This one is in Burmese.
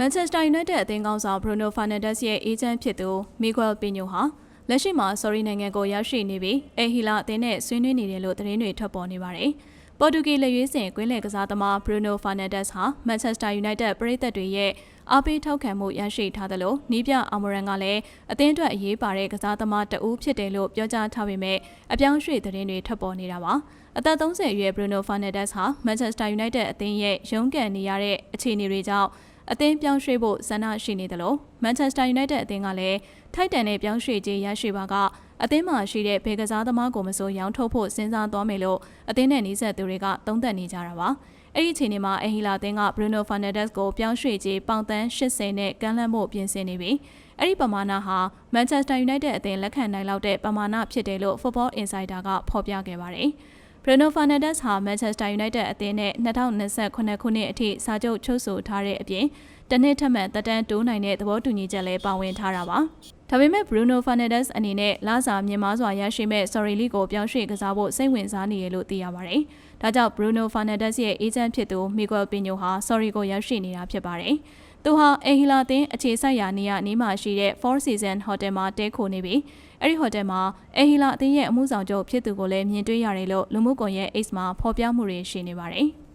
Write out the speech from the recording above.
မန်ချက်စတာယူနိုက်တက်အသင်းကောင်းဆောင်ဘရူနိုဖာနန်ဒက်စ်ရဲ့အေဂျင့်ဖြစ်သူမီဂွယ်ပီညိုဟာလက်ရှိမှာဆော်ရီနိုင်ငံကိုရောက်ရှိနေပြီးအဟီလာအသင်းနဲ့ဆွေးနွေးနေတယ်လို့သတင်းတွေထွက်ပေါ်နေပါတယ်။ပေါ်တူဂီလက်ရွေးစင်ကွင်းလယ်ကစားသမားဘရူနိုဖာနန်ဒက်စ်ဟာမန်ချက်စတာယူနိုက်တက်ပရိသတ်တွေရဲ့အားပေးထောက်ခံမှုရရှိထားသလိုနီးပြအာမော်ရန်ကလည်းအသင်းအတွက်အရေးပါတဲ့ကစားသမားတဦးဖြစ်တယ်လို့ပြောကြားထားပေမဲ့အပြောင်းရွှေ့သတင်းတွေထွက်ပေါ်နေတာပါ။အသက်30အရွယ်ဘရူနိုဖာနန်ဒက်စ်ဟာမန်ချက်စတာယူနိုက်တက်အသင်းရဲ့ရုန်းကန်နေရတဲ့အခြေအနေတွေကြောင့် အသင်းပြောင်းရွှေ့ဖို့ဆန္ဒရှိနေတယ်လို့မန်ချက်စတာယူနိုက်တက်အသင်းကလည်းထိုက်တန်တဲ့ပြောင်းရွှေ့ခြင်းရရှိပါကအသင်းမှာရှိတဲ့ဘေကစားသမားကိုမစိုးရောင်းထုတ်ဖို့စဉ်းစားသွားမယ်လို့အသင်းနဲ့နှီးဆက်သူတွေကသုံးသပ်နေကြတာပါအဲ့ဒီအချိန်မှာအဟီလာအသင်းကဘရူနိုဖာနက်ဒက်စ်ကိုပြောင်းရွှေ့ခြင်းပေါင်သန်း80နဲ့ကမ်းလှမ်းဖို့ပြင်ဆင်နေပြီးအဲ့ဒီပမာဏဟာမန်ချက်စတာယူနိုက်တက်အသင်းလက်ခံနိုင်လောက်တဲ့ပမာဏဖြစ်တယ်လို့ Football Insider ကဖော်ပြခဲ့ပါတယ်။ Bruno Fernandes ဟာ Manchester United အသင်းနဲ့2028ခုနှစ်အထိစာချုပ်ချုပ်ဆိုထားတဲ့အပြင် တနှစ်ထပ်မံတက်တန်းတိုးနိုင်တဲ့သဘောတူညီချက်လည်းပါဝင်ထားတာပါ။ဒါပေမဲ့ Bruno Fernandes အနေနဲ့လစာမြင့်မားစွာရရှိမဲ့ Sorry League ကိုပြောင်းရွှေ့ကစားဖို့စိတ်ဝင်စားနေရလို့သိရပါတယ်။ဒါကြောင့် Bruno Fernandes ရဲ့ agent ဖြစ်သူ Miguel Pino ဟာ Sorry ကိုရောက်ရှိနေတာဖြစ်ပါတယ်။သူဟာအဟီလာတင်အခြေစိုက်ရာနေရာနီးမှာရှိတဲ့ Four Season Hotel မှာတဲခိုနေပြီးအဲ့ဒီဟိုတယ်မှာအဟီလာအသင်းရဲ့အမှုဆောင်ချုပ်ဖြစ်သူကိုလည်းမြင်တွေ့ရတယ်လို့လူမှုကွန်ရက် X မှာဖော်ပြမှုတွေရှိနေပါတယ်။